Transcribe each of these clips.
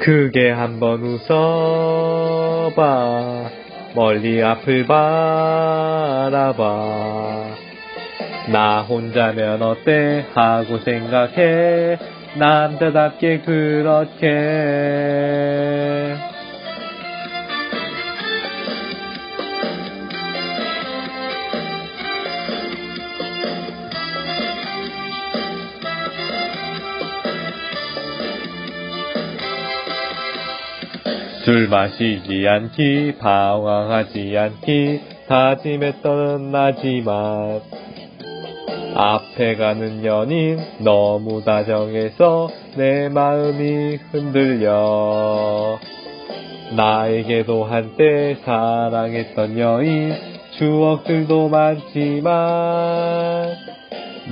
크게 한번 웃어봐. 멀리 앞을 바라봐. 나 혼자면 어때? 하고 생각해. 남자답게 그렇게 술 마시지 않기, 방황하지 않기, 다짐했던 나지만, 앞에 가는 연인, 너무 다정해서 내 마음이 흔들려. 나에게도 한때 사랑했던 여인, 추억들도 많지만,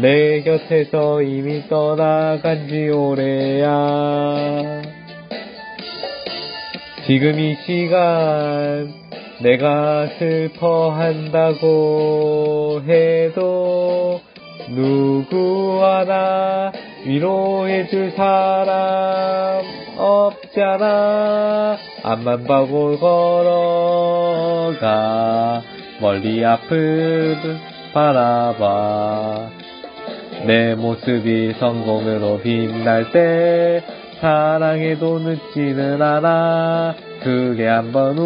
내 곁에서 이미 떠나간 지 오래야. 지금 이 시간 내가 슬퍼한다고 해도 누구 하나 위로해줄 사람 없잖아. 앞만 보고 걸어가 멀리 앞을 바라봐. 내 모습이 성공으로 빛날 때 사랑해도 늦지는 않아 크게 한번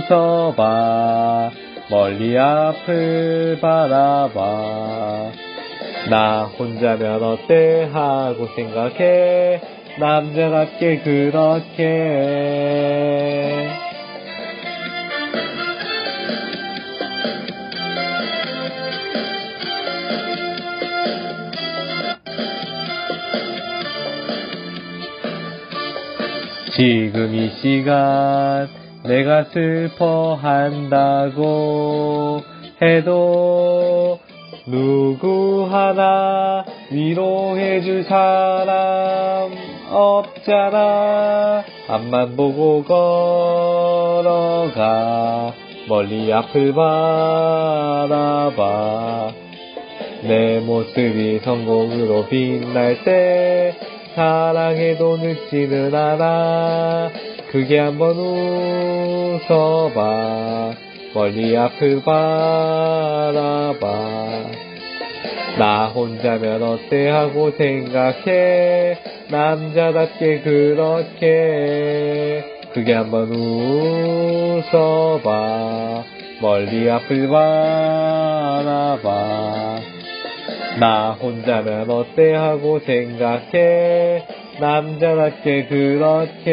웃어봐. 멀리 앞을 바라봐. 나 혼자면 어때? 하고 생각해. 남자답게 그렇게 지금 이 시간 내가 슬퍼한다고 해도 누구 하나 위로해줄 사람 없잖아. 앞만 보고 걸어가. 멀리 앞을 바라봐. 내 모습이 성공으로 빛날 때 사랑해도 늦지는 않아. 크게 한번 웃어봐. 멀리 앞을 바라봐. 나 혼자면 어때 하고 생각해? 남자답게 그렇게. 크게 한번 웃어봐. 멀리 앞을 바라봐 나 혼자면 어때? 하고 생각해. 남자답게 그렇게